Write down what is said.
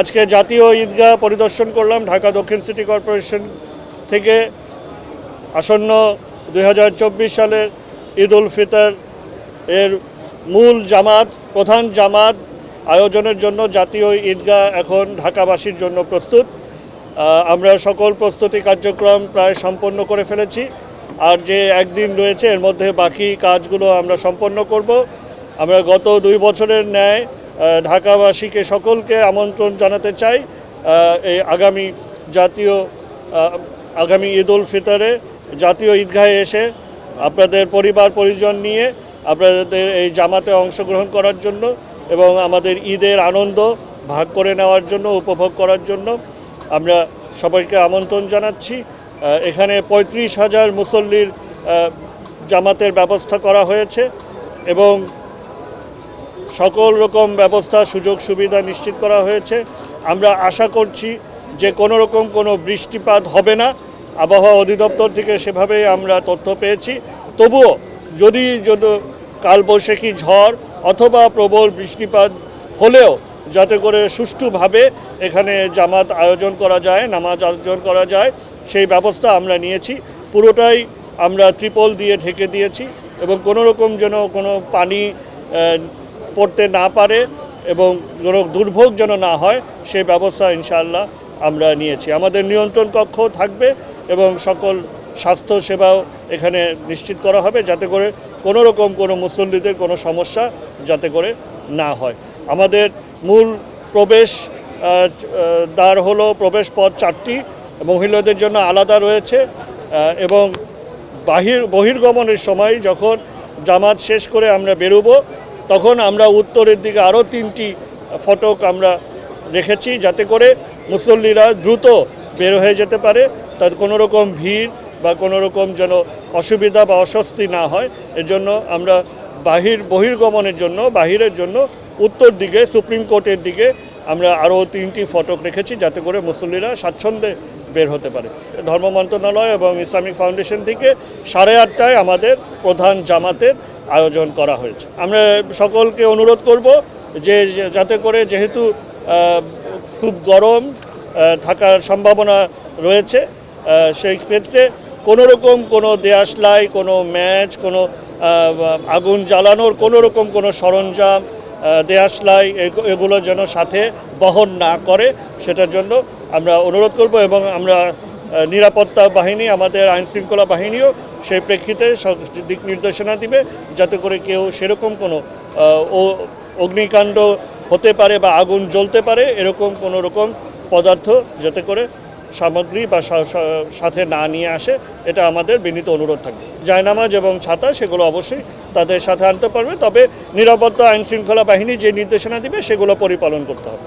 আজকে জাতীয় ঈদগাহ পরিদর্শন করলাম ঢাকা দক্ষিণ সিটি কর্পোরেশন থেকে আসন্ন দুই হাজার চব্বিশ সালের ঈদ উল ফিতর এর মূল জামাত, প্রধান জামাত আয়োজনের জন্য জাতীয় ঈদগাহ এখন ঢাকাবাসীর জন্য প্রস্তুত। আমরা সকল প্রস্তুতি কার্যক্রম প্রায় সম্পন্ন করে ফেলেছি আর যে একদিন রয়েছে এর মধ্যে বাকি কাজগুলো আমরা সম্পন্ন করব। আমরা গত দুই বছরের ন্যায় ঢাকাবাসীকে সকলকে আমন্ত্রণ জানাতে চাই। এই আগামী জাতীয় আগামী ঈদ উল ফিতরে জাতীয় ঈদগাহে এসে আপনাদের পরিবার পরিজন নিয়ে আপনাদের এই জামাতে অংশগ্রহণ করার জন্য এবং আমাদের ঈদের আনন্দ ভাগ করে নেওয়ার জন্য, উপভোগ করার জন্য আমরা সবাইকে আমন্ত্রণ জানাচ্ছি। এখানে পঁয়ত্রিশ হাজার মুসল্লির জামাতের ব্যবস্থা করা হয়েছে এবং সকল রকম ব্যবস্থা, সুযোগ, সুবিধা নিশ্চিত করা হয়েছে। আমরা আশা করছি যে কোনো রকম কোনো বৃষ্টিপাত হবে না। আবহাওয়া অধিদপ্তর থেকে সেভাবেই আমরা তথ্য পেয়েছি। তবুও যদি যদি কালবৈশাখী ঝড় অথবা প্রবল বৃষ্টিপাত হলেও যাতে করে সুষ্ঠুভাবে এখানে জামাত আয়োজন করা যায়, নামাজ আয়োজন করা যায়, সেই ব্যবস্থা আমরা নিয়েছি। পুরোটাই আমরা ত্রিপল দিয়ে ঢেকে দিয়েছি এবং কোনো রকম যেন কোনো পানি পড়তে না পারে এবং দুর্ভোগ যেন না হয় সেই ব্যবস্থা ইনশাআল্লাহ আমরা নিয়েছি। আমাদের নিয়ন্ত্রণ কক্ষ থাকবে এবং সকল স্বাস্থ্য সেবাও এখানে নিশ্চিত করা হবে যাতে করে কোনো রকম কোনো মুসল্লিদের কোনো সমস্যা যাতে করে না হয়। আমাদের মূল প্রবেশ দ্বার হলো প্রবেশ পথ চারটি, মহিলাদের জন্য আলাদা রয়েছে এবং বাহির বহির্গমনের সময় যখন জামাত শেষ করে আমরা বেরোবো তখন আমরা উত্তরের দিকে আরও তিনটি ফটক আমরা রেখেছি যাতে করে মুসল্লিরা দ্রুত বের হয়ে যেতে পারে, তার কোনো রকম ভিড় বা কোনো রকম যেন অসুবিধা বা অস্বস্তি না হয়। এর জন্য আমরা বাহির, বহির্গমনের জন্য, বাহিরের জন্য উত্তর দিকে, সুপ্রিম কোর্টের দিকে আমরা আরও তিনটি ফটক রেখেছি যাতে করে মুসল্লিরা স্বাচ্ছন্দ্যে বের হতে পারে। ধর্ম মন্ত্রণালয় এবং ইসলামিক ফাউন্ডেশন থেকে সাড়ে আটটায় আমাদের প্রধান জামাতের আয়োজন করা হয়েছে। আমরা সকলকে অনুরোধ করব যে যাতে করে যেহেতু খুব গরম থাকার সম্ভাবনা রয়েছে সেই ক্ষেত্রে কোনো রকম কোনো দেয়াশলাই কোনো ম্যাচ, কোনো আগুন জ্বালানোর কোনো রকম কোনো সরঞ্জাম দেয়াশলাই এগুলো যেন সাথে বহন না করে, সেটার জন্য আমরা অনুরোধ করব এবং আমরা নিরাপত্তা বাহিনী, আমাদের আইন শৃঙ্খলা বাহিনীও সেই প্রেক্ষিতে দিক নির্দেশনা দিবে, যাতে করে কেউ সেরকম কোনো অগ্নিকাণ্ড হতে পারে বা আগুন জ্বলতে পারে, এরকম কোনো রকম পদার্থ যাতে করে সামগ্রী বা সাথে না নিয়ে আসে, এটা আমাদের বিনীত অনুরোধ থাকবে। জায়নামাজ এবং ছাতা, সেগুলো অবশ্যই তাদের সাথে আনতে পারবে, তবে নিরাপত্তা আইন শৃঙ্খলা বাহিনী যে নির্দেশনা দিবে, সেগুলো পরিপালন করতে হবে।